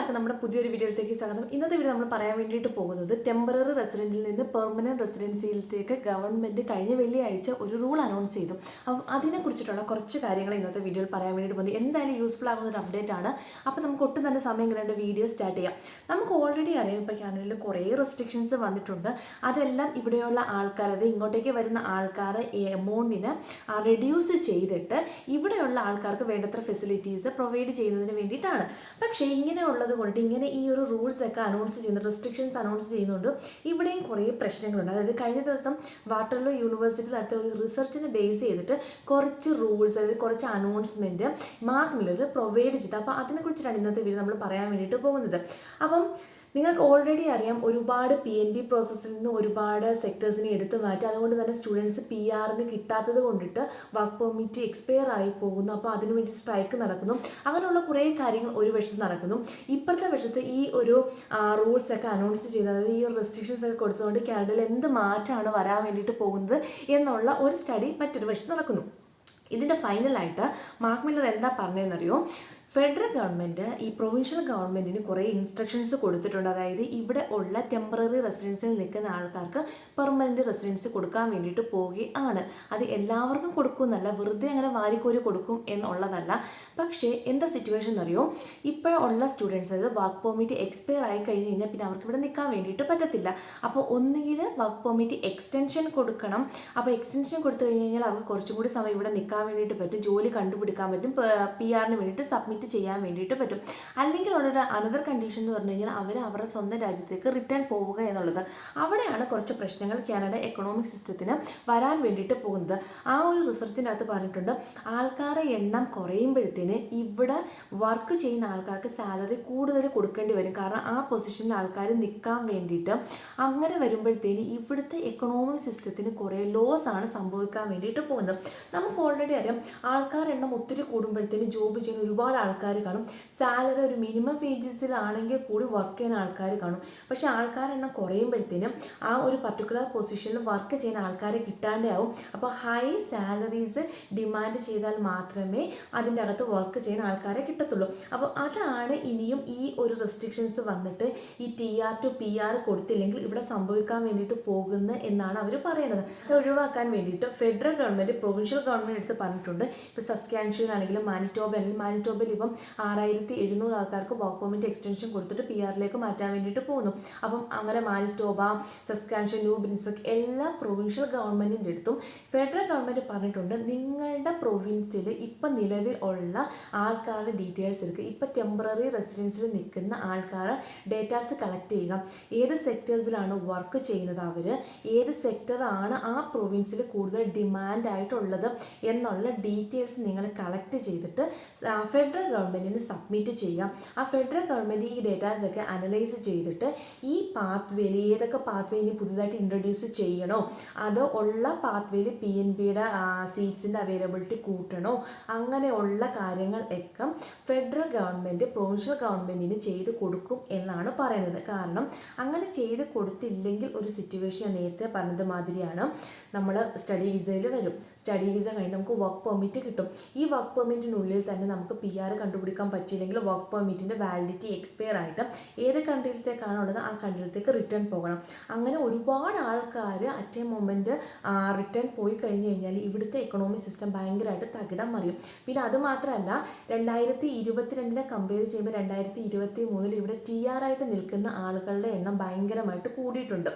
എല്ലാവർക്കും നമ്മുടെ പുതിയൊരു വീഡിയോയിലേക്ക് സ്വാഗതം. ഇന്നത്തെ വീഡിയോ നമ്മൾ പറയാൻ വേണ്ടിയിട്ട് പോകുന്നത് ടെമ്പററി റെസിഡൻസിൽ നിന്ന് പെർമനന്റ് റെസിഡൻസിയിലേക്ക് ഗവൺമെന്റ് കഴിഞ്ഞ വെള്ളിയാഴ്ച ഒരു റൂൾ അനൗൺസ് ചെയ്തു. അപ്പം അതിനെക്കുറിച്ചിട്ടുള്ള കുറച്ച് കാര്യങ്ങൾ ഇന്നത്തെ വീഡിയോയിൽ പറയാൻ വേണ്ടിയിട്ട് പോകുന്നത് എന്തായാലും യൂസ്ഫുൾ ആകുന്ന ഒരു അപ്ഡേറ്റ് ആണ്. അപ്പോൾ നമുക്ക് ഒട്ടും തന്നെ സമയം കളയേണ്ട വീഡിയോ സ്റ്റാർട്ട് ചെയ്യാം. നമുക്ക് ഓൾറെഡി അറിയാം ഇപ്പോൾ കാനഡയിൽ കുറേ റെസ്ട്രിക്ഷൻസ് വന്നിട്ടുണ്ട്. അതെല്ലാം ഇവിടെയുള്ള ആൾക്കാർ അതായത് ഇങ്ങോട്ടേക്ക് വരുന്ന ആൾക്കാർ എമൗണ്ടിന് റെഡ്യൂസ് ചെയ്തിട്ട് ഇവിടെയുള്ള ആൾക്കാർക്ക് വേണ്ടത്ര ഫെസിലിറ്റീസ് പ്രൊവൈഡ് ചെയ്യുന്നതിന് വേണ്ടിയിട്ടാണ്. പക്ഷേ ഇങ്ങനെ ഉള്ളത് കൊണ്ട് ഇങ്ങനെ ഈ ഒരു റൂൾസ് ഒക്കെ അനൗൺസ് ചെയ്യുന്നു റെസ്ട്രിക്ഷൻസ് അനൗൺസ് ചെയ്യുന്നുണ്ട്. ഇവിടെയും കുറേ പ്രശ്നങ്ങളുണ്ട്. അതായത് കഴിഞ്ഞ ദിവസം വാട്ടർലോ യൂണിവേഴ്സിറ്റി നടത്തിയ ഒരു റിസർച്ചിനെ ബേസ് ചെയ്തിട്ട് കുറച്ച് റൂൾസ് അതായത് കുറച്ച് അനൗൺസ്മെന്റ് മാർക്ക് മില്ലർ പ്രൊവൈഡ് ചെയ്ത്. അപ്പോൾ അതിനെക്കുറിച്ചിട്ടാണ് ഇന്നത്തെ വീഡിയോ നമ്മൾ പറയാൻ വേണ്ടിയിട്ട് പോകുന്നത്. അപ്പം നിങ്ങൾക്ക് ഓൾറെഡി അറിയാം ഒരുപാട് പി എൻ ബി പ്രോസസ്സിൽ നിന്ന് ഒരുപാട് സെക്ടേഴ്സിനെ എടുത്തു മാറ്റി. അതുകൊണ്ട് തന്നെ സ്റ്റുഡൻസ് പി ആറിന് കിട്ടാത്തത് കൊണ്ടിട്ട് വർക്ക് പെർമിറ്റ് എക്സ്പയർ ആയി പോകുന്നു. അപ്പോൾ അതിനു വേണ്ടി സ്ട്രൈക്ക് നടക്കുന്നു. അങ്ങനെയുള്ള കുറേ കാര്യങ്ങൾ ഒരു വശത്ത് നടക്കുന്നു. ഇപ്പോഴത്തെ വശത്ത് ഈ ഒരു റൂൾസ് ഒക്കെ അനൗൺസ് ചെയ്ത് അതായത് ഈ റെസ്ട്രിക്ഷൻസ് ഒക്കെ കൊടുത്തുകൊണ്ട് കാനഡയിൽ എന്ത് മാറ്റമാണ് വരാൻ വേണ്ടിയിട്ട് പോകുന്നത് എന്നുള്ള ഒരു സ്റ്റഡി മറ്റൊരു വശത്ത് നടക്കുന്നു. ഇതിന്റെ ഫൈനലായിട്ട് മാർക്ക് മില്ലർ എന്താ പറഞ്ഞതെന്നറിയോ? ഫെഡറൽ ഗവൺമെന്റ് ഈ പ്രൊവിൻഷ്യൽ ഗവൺമെന്റിന് കുറേ ഇൻസ്ട്രക്ഷൻസ് കൊടുത്തിട്ടുണ്ട്. അതായത് ഇവിടെ ഉള്ള ടെമ്പററി റെസിഡൻസിൽ നിൽക്കുന്ന ആൾക്കാർക്ക് പെർമനന്റ് റെസിഡൻസ് കൊടുക്കാൻ വേണ്ടിയിട്ട് പോവുകയാണ്. അത് എല്ലാവർക്കും കൊടുക്കുമെന്നല്ല വെറുതെ അങ്ങനെ വാരിക്കോരി കൊടുക്കും എന്നുള്ളതല്ല. പക്ഷേ എന്താ സിറ്റുവേഷൻ എന്നറിയോ ഇപ്പോഴുള്ള സ്റ്റുഡൻസ് അതായത് വർക്ക് പെർമിറ്റ് എക്സ്പയർ ആയി കഴിഞ്ഞ് കഴിഞ്ഞാൽ പിന്നെ അവർക്ക് ഇവിടെ നിൽക്കാൻ വേണ്ടിയിട്ട് പറ്റത്തില്ല. അപ്പോൾ ഒന്നുകിൽ വർക്ക് പെർമിറ്റ് എക്സ്റ്റൻഷൻ കൊടുക്കണം. അപ്പോൾ എക്സ്റ്റൻഷൻ കൊടുത്തു കഴിഞ്ഞ് കഴിഞ്ഞാൽ അവർക്ക് കുറച്ചും കൂടി സമയം ഇവിടെ നിൽക്കാൻ വേണ്ടിയിട്ട് പറ്റും. ജോലി കണ്ടുപിടിക്കാൻ പറ്റും. പി ആറിന് വേണ്ടിയിട്ട് സബ്മിറ്റ് ചെയ്യാൻ വേണ്ടിയിട്ട് പറ്റും. അല്ലെങ്കിൽ ഉള്ളൊരു അനദർ കണ്ടീഷൻ എന്ന് പറഞ്ഞു കഴിഞ്ഞാൽ അവർ അവരുടെ സ്വന്തം രാജ്യത്തേക്ക് റിട്ടേൺ പോവുക എന്നുള്ളത്. അവിടെയാണ് കുറച്ച് പ്രശ്നങ്ങൾ കാനഡ എക്കണോമിക് സിസ്റ്റത്തിന് വരാൻ വേണ്ടിയിട്ട് പോകുന്നത്. ആ ഒരു റിസർച്ചിന്റെ അകത്ത് പറഞ്ഞിട്ടുണ്ട് ആൾക്കാരുടെ എണ്ണം കുറയുമ്പോഴത്തേന് ഇവിടെ വർക്ക് ചെയ്യുന്ന ആൾക്കാർക്ക് സാലറി കൂടുതൽ കൊടുക്കേണ്ടി വരും. കാരണം ആ പൊസിഷനിൽ ആൾക്കാർ നിൽക്കാൻ വേണ്ടിയിട്ട് അങ്ങനെ വരുമ്പോഴത്തേന് ഇവിടുത്തെ എക്കണോമിക് സിസ്റ്റത്തിന് കുറേ ലോസ് ആണ് സംഭവിക്കാൻ വേണ്ടിയിട്ട് പോകുന്നത്. നമുക്ക് ഓൾറെഡി അറിയാം ആൾക്കാരുടെ എണ്ണം ഒത്തിരി കൂടുമ്പോഴത്തേന് ജോബ് ചെയ്യുന്ന ഒരുപാട് കാണും. സാലറി ഒരു മിനിമം വേജസിലാണെങ്കിൽ കൂടി വർക്ക് ചെയ്യുന്ന ആൾക്കാർ കാണും. പക്ഷേ ആൾക്കാരെണ്ണം കുറയുമ്പോഴത്തേനും ആ ഒരു പർട്ടിക്കുലർ പൊസിഷനിൽ വർക്ക് ചെയ്യുന്ന ആൾക്കാരെ കിട്ടാണ്ടാവും അപ്പോൾ ഹൈ സാലറീസ് ഡിമാൻഡ് ചെയ്താൽ മാത്രമേ അതിന്റെ അകത്ത് വർക്ക് ചെയ്യുന്ന ആൾക്കാരെ കിട്ടത്തുള്ളൂ. അപ്പോൾ അതാണ് ഇനിയും ഈ ഒരു റെസ്ട്രിക്ഷൻസ് വന്നിട്ട് ഈ T R to P R കൊടുത്തില്ലെങ്കിൽ ഇവിടെ സംഭവിക്കാൻ വേണ്ടിയിട്ട് പോകുന്നത് എന്നാണ് അവർ പറയുന്നത് അത് ഒഴിവാക്കാൻ വേണ്ടിയിട്ട് ഫെഡറൽ ഗവൺമെന്റ് പ്രൊവിൻഷ്യൽ ഗവൺമെന്റ് എടുത്ത് പറഞ്ഞിട്ടുണ്ട്. ഇപ്പോൾ സസ്കാൻഷ്യൻ ആണെങ്കിലും മാനിറ്റോബ ആണെങ്കിലും മാനിറ്റോബയിൽ ഇപ്പം ആറായിരത്തി എഴുന്നൂറ് ആൾക്കാർക്ക് വർക്ക് പെർമിറ്റ് എക്സ്റ്റൻഷൻ കൊടുത്തിട്ട് പി ആറിലേക്ക് മാറ്റാൻ വേണ്ടിയിട്ട് പോകുന്നു. അപ്പം അങ്ങനെ മാലിറ്റോബ സസ്കാൻഷൻ ന്യൂ ബ്രിൻസ്വക് എല്ലാ പ്രൊവിൻഷ്യൽ ഗവൺമെന്റിന്റെ അടുത്തും ഫെഡറൽ ഗവൺമെന്റ് പറഞ്ഞിട്ടുണ്ട്. നിങ്ങളുടെ പ്രൊവിൻസിൽ ഇപ്പം നിലവിൽ ഉള്ള ആൾക്കാരുടെ ഡീറ്റെയിൽസ് എടുക്കുക ഇപ്പം ടെമ്പററി റെസിഡൻസിൽ നിൽക്കുന്ന ആൾക്കാരെ ഡേറ്റാസ് കളക്ട് ചെയ്യുക. ഏത് സെക്ടേഴ്സിലാണ് വർക്ക് ചെയ്യുന്നത് അവർ ഏത് സെക്ടറാണ് ആ പ്രൊവിൻസിൽ കൂടുതൽ ഡിമാൻഡ് ആയിട്ടുള്ളത് എന്നുള്ള ഡീറ്റെയിൽസ് നിങ്ങൾ കളക്ട് ചെയ്തിട്ട് ഫെഡറൽ ഗവൺമെന്റിന് സബ്മിറ്റ് ചെയ്യാം. ആ ഫെഡറൽ ഗവൺമെന്റ് ഈ ഡേറ്റാസ് ഒക്കെ അനലൈസ് ചെയ്തിട്ട് ഈ പാത്ത് വേയിൽ ഏതൊക്കെ പാത്ത് വേയിൽ പുതുതായിട്ട് ഇൻട്രൊഡ്യൂസ് ചെയ്യണോ അത് ഉള്ള പാത്ത് വേയിൽ പി എൻ ബിയുടെ സീറ്റ്സിന്റെ അവൈലബിലിറ്റി കൂട്ടണോ അങ്ങനെയുള്ള കാര്യങ്ങൾ ഒക്കെ ഫെഡറൽ ഗവൺമെന്റ് പ്രൊവിൻഷ്യൽ ഗവൺമെന്റിന് ചെയ്ത് കൊടുക്കും എന്നാണ് പറയുന്നത്. കാരണം അങ്ങനെ ചെയ്ത് കൊടുത്തില്ലെങ്കിൽ ഒരു സിറ്റുവേഷൻ ഞാൻ നേരത്തെ പറഞ്ഞത് മാതിരിയാണ്. നമ്മൾ സ്റ്റഡി വിസയിൽ വരും. സ്റ്റഡി വിസ കഴിഞ്ഞ് നമുക്ക് വർക്ക് പെർമിറ്റ് കിട്ടും. ഈ വർക്ക് പെർമിറ്റിനുള്ളിൽ തന്നെ നമുക്ക് പി ആർ കണ്ടുപിടിക്കാൻ പറ്റിയില്ലെങ്കിൽ വർക്ക് പെർമിറ്റിന്റെ വാലിഡിറ്റി എക്സ്പയർ ആയിട്ട് ഏത് കൺട്രിയിലത്തേക്കാണ് ഉള്ളത് ആ കൺട്രിയിലത്തേക്ക് റിട്ടേൺ പോകണം. അങ്ങനെ ഒരുപാട് ആൾക്കാർ അറ്റ് എ മൊമെന്റ് റിട്ടേൺ പോയി കഴിഞ്ഞ് കഴിഞ്ഞാൽ ഇവിടുത്തെ എക്കണോമിക് സിസ്റ്റം ഭയങ്കരമായിട്ട് തകിടം മറിയും. പിന്നെ അതുമാത്രമല്ല രണ്ടായിരത്തി ഇരുപത്തിരണ്ടിനെ കമ്പയർ ചെയ്യുമ്പോൾ രണ്ടായിരത്തി ഇരുപത്തി മൂന്നിൽ ഇവിടെ ടി ആർ ആയിട്ട് നിൽക്കുന്ന ആളുകളുടെ എണ്ണം ഭയങ്കരമായിട്ട് കൂടിയിട്ടുണ്ട്.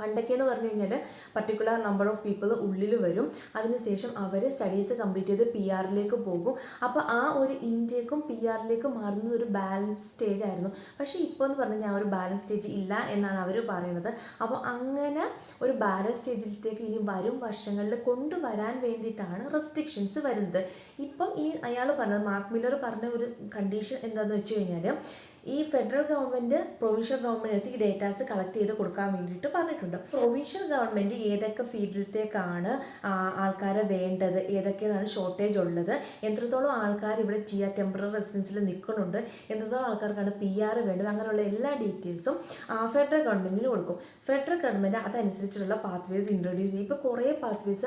പണ്ടൊക്കെ എന്ന് പറഞ്ഞു കഴിഞ്ഞാൽ പർട്ടിക്കുലർ നമ്പർ ഓഫ് പീപ്പിൾ ഉള്ളിൽ വരും. അതിനുശേഷം അവർ സ്റ്റഡീസ് കംപ്ലീറ്റ് ചെയ്ത് പി ആറിലേക്ക് പോകും. അപ്പോൾ ആ ഒരു ഇന്ത്യക്കും പി ആറിലേക്ക് മാറുന്നത് ഒരു ബാലൻസ് സ്റ്റേജ് ആയിരുന്നു. പക്ഷേ ഇപ്പോൾ എന്ന് പറഞ്ഞു കഴിഞ്ഞാൽ ആ ഒരു ബാലൻസ് സ്റ്റേജ് ഇല്ല എന്നാണ് അവർ പറയുന്നത് അപ്പോൾ അങ്ങനെ ഒരു ബാലൻസ് സ്റ്റേജിലേക്ക് ഇനി വരും വർഷങ്ങളിൽ കൊണ്ടുവരാൻ വേണ്ടിയിട്ടാണ് റെസ്ട്രിക്ഷൻസ് വരുന്നത്. ഇപ്പം ഇനി അയാൾ പറഞ്ഞത് മാർക്ക് മില്ലർ പറഞ്ഞ ഒരു കണ്ടീഷൻ എന്താണെന്ന് വെച്ച് കഴിഞ്ഞാൽ ഈ ഫെഡറൽ ഗവൺമെന്റ് പ്രൊവിൻഷ്യൽ ഗവൺമെന്റ് ഈ ഡേറ്റാസ് കളക്ട് ചെയ്ത് കൊടുക്കാൻ വേണ്ടിയിട്ട് പറഞ്ഞിട്ടുണ്ട്. പ്രൊവിൻഷ്യൽ ഗവൺമെന്റ് ഏതൊക്കെ ഫീൽഡിലത്തേക്കാണ് ആൾക്കാരെ വേണ്ടത് ഏതൊക്കെയാണ് ഷോർട്ടേജ് ഉള്ളത് എത്രത്തോളം ആൾക്കാർ ഇവിടെ ടി ടെമ്പററി റെസിഡൻസിൽ നിൽക്കുന്നുണ്ട് എത്രത്തോളം ആൾക്കാർക്കാണ് പി ആർ വേണ്ടത് അങ്ങനെയുള്ള എല്ലാ ഡീറ്റെയിൽസും ഫെഡറൽ ഗവൺമെന്റിന് കൊടുക്കും. ഫെഡറൽ ഗവൺമെന്റ് അതനുസരിച്ചുള്ള പാത്വേസ് ഇൻട്രൊഡ്യൂസ് ചെയ്യും. ഇപ്പോൾ കുറേ പാത്വേസ്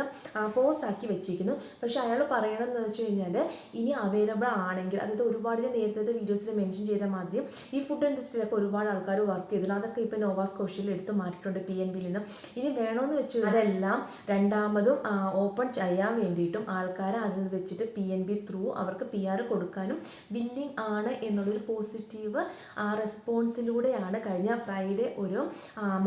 ആക്കി വെച്ചിരിക്കുന്നു. പക്ഷേ അയാൾ പറയണമെന്ന് വെച്ച് കഴിഞ്ഞാൽ ഇനി അവൈലബിൾ ആണെങ്കിൽ അതായത് ഒരുപാട് നേരത്തെ വീഡിയോസിൽ മെൻഷൻ ചെയ്ത മാതിരി ഈ ഫുഡ് ഇൻഡസ്ട്രിയിലൊക്കെ ഒരുപാട് ആൾക്കാർ വർക്ക് ചെയ്തിട്ടുണ്ട്. അതൊക്കെ ഇപ്പോൾ നോവാസ് കോഷ്യയിൽ എടുത്ത് മാറ്റിയിട്ടുണ്ട് പി എൻ ബിയിൽ നിന്ന്. ഇനി വേണമെന്ന് വെച്ചു അതെല്ലാം രണ്ടാമതും ഓപ്പൺ ചെയ്യാൻ വേണ്ടിയിട്ടും ആൾക്കാരെ അതിൽ വെച്ചിട്ട് പി എൻ ബി ത്രൂ അവർക്ക് പി ആർ കൊടുക്കാനും വില്ലിംഗ് ആണ് എന്നുള്ളൊരു പോസിറ്റീവ് റെസ്പോൺസിലൂടെയാണ് കഴിഞ്ഞ ഫ്രൈഡേ ഒരു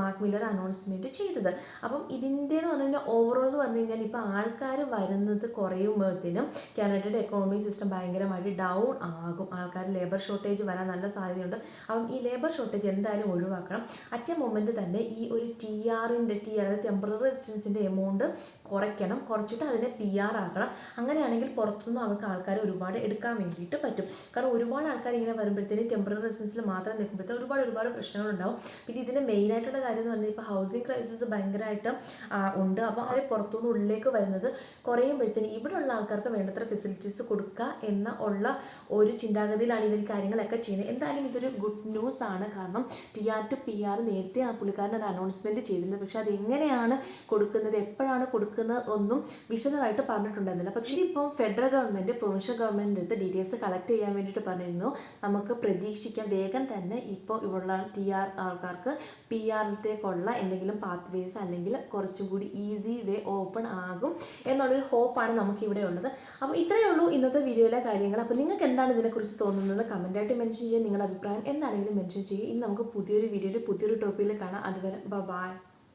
മാർക്ക് മില്ലർ അനൗൺസ്മെന്റ് ചെയ്തത്. അപ്പം ഇതിന്റെ എന്ന് പറഞ്ഞു കഴിഞ്ഞാൽ ഓവറോൾ എന്ന് പറഞ്ഞു കഴിഞ്ഞാൽ ഇപ്പോൾ ആൾക്കാർ വരുന്നത് കുറയുമ്പോഴത്തേനും കാനഡയുടെ എക്കോണമി സിസ്റ്റം ഭയങ്കരമായിട്ട് ഡൗൺ ആകും. ആൾക്കാർ ലേബർ ഷോർട്ടേജ് വരാൻ നല്ല സാധ്യതയുണ്ട് അപ്പം ഈ ലേബർ ഷോർട്ടേജ് എന്തായാലും ഒഴിവാക്കണം. അറ്റ് എ മൊമെന്റ് തന്നെ ഈ ഒരു ടി ആറിന്റെ ടി ആർ അതായത് ടെമ്പററി റെസിഡൻസിന്റെ എമൗണ്ട് കുറയ്ക്കണം. കുറച്ചിട്ട് അതിനെ പി ആർ ആക്കണം. അങ്ങനെയാണെങ്കിൽ പുറത്തുനിന്ന് അവർക്ക് ആൾക്കാരെ ഒരുപാട് എടുക്കാൻ വേണ്ടിയിട്ട് പറ്റും. കാരണം ഒരുപാട് ആൾക്കാർ ഇങ്ങനെ വരുമ്പോഴത്തേനും ടെമ്പററി റെസിഡൻസിൽ മാത്രം നിൽക്കുമ്പോഴത്തേക്കും ഒരുപാട് ഒരുപാട് പ്രശ്നങ്ങളുണ്ടാവും. പിന്നെ ഇതിന്റെ മെയിനായിട്ടുള്ള കാര്യം എന്ന് പറഞ്ഞാൽ ഇപ്പോൾ ഹൗസിംഗ് ക്രൈസിസ് ഭയങ്കരമായിട്ട് ഉണ്ട്. അപ്പോൾ അവർ പുറത്തുനിന്ന് ഉള്ളിലേക്ക് വരുന്നത് കുറയുമ്പോഴത്തേന് ഇവിടെയുള്ള ആൾക്കാർക്ക് വേണ്ടത്ര ഫെസിലിറ്റീസ് കൊടുക്കുക എന്ന ഉള്ള ഒരു ചിന്താഗതിയിലാണ് ഇവർ കാര്യങ്ങളൊക്കെ ചെയ്യുന്നത്. എന്തായാലും ഇതൊരു ഗുഡ് ന്യൂസ് ആണ്. കാരണം T R to P R നേരത്തെ ആ പുള്ളിക്കാരൻ ഒരു അനൗൺസ്മെന്റ് ചെയ്തിരുന്നത്. പക്ഷേ അത് എങ്ങനെയാണ് കൊടുക്കുന്നത് എപ്പോഴാണ് കൊടുക്കുന്നത് ഒന്നും വിശദമായിട്ട് പറഞ്ഞിട്ടുണ്ടായിരുന്നില്ല. പക്ഷേ ഇതിപ്പം ഫെഡറൽ ഗവൺമെന്റ് പ്രൊവിൻഷ്യൽ ഗവൺമെന്റിന്റെ അടുത്ത് ഡീറ്റെയിൽസ് കളക്ട് ചെയ്യാൻ വേണ്ടിയിട്ട് പറഞ്ഞിരുന്നു. നമുക്ക് പ്രതീക്ഷിക്കാം. വേഗം തന്നെ ഇപ്പോൾ ഇവിടെയുള്ള ടി ആർ ആൾക്കാർക്ക് പി ആറിലത്തേക്കുള്ള എന്തെങ്കിലും പാത്ത് വേസ് അല്ലെങ്കിൽ കുറച്ചും കൂടി ഈസി വേ ഓപ്പൺ ആകും എന്നുള്ളൊരു ഹോപ്പാണ് നമുക്കിവിടെ ഉള്ളത്. അപ്പോൾ ഇത്രയേ ഉള്ളൂ ഇന്നത്തെ വീഡിയോയിലെ കാര്യങ്ങൾ. അപ്പോൾ നിങ്ങൾക്ക് എന്താണ് ഇതിനെക്കുറിച്ച് തോന്നുന്നത്? കമന്റായിട്ട് മെൻഷൻ ചെയ്യാൻ നിങ്ങളുടെ അഭിപ്രായം എന്താണെങ്കിലും മെൻഷൻ ചെയ്യുക ഇന്ന് നമുക്ക് പുതിയൊരു വീഡിയോയിൽ പുതിയൊരു ടോപ്പിക്കിൽ കാണാം. അതുവരെ ബൈ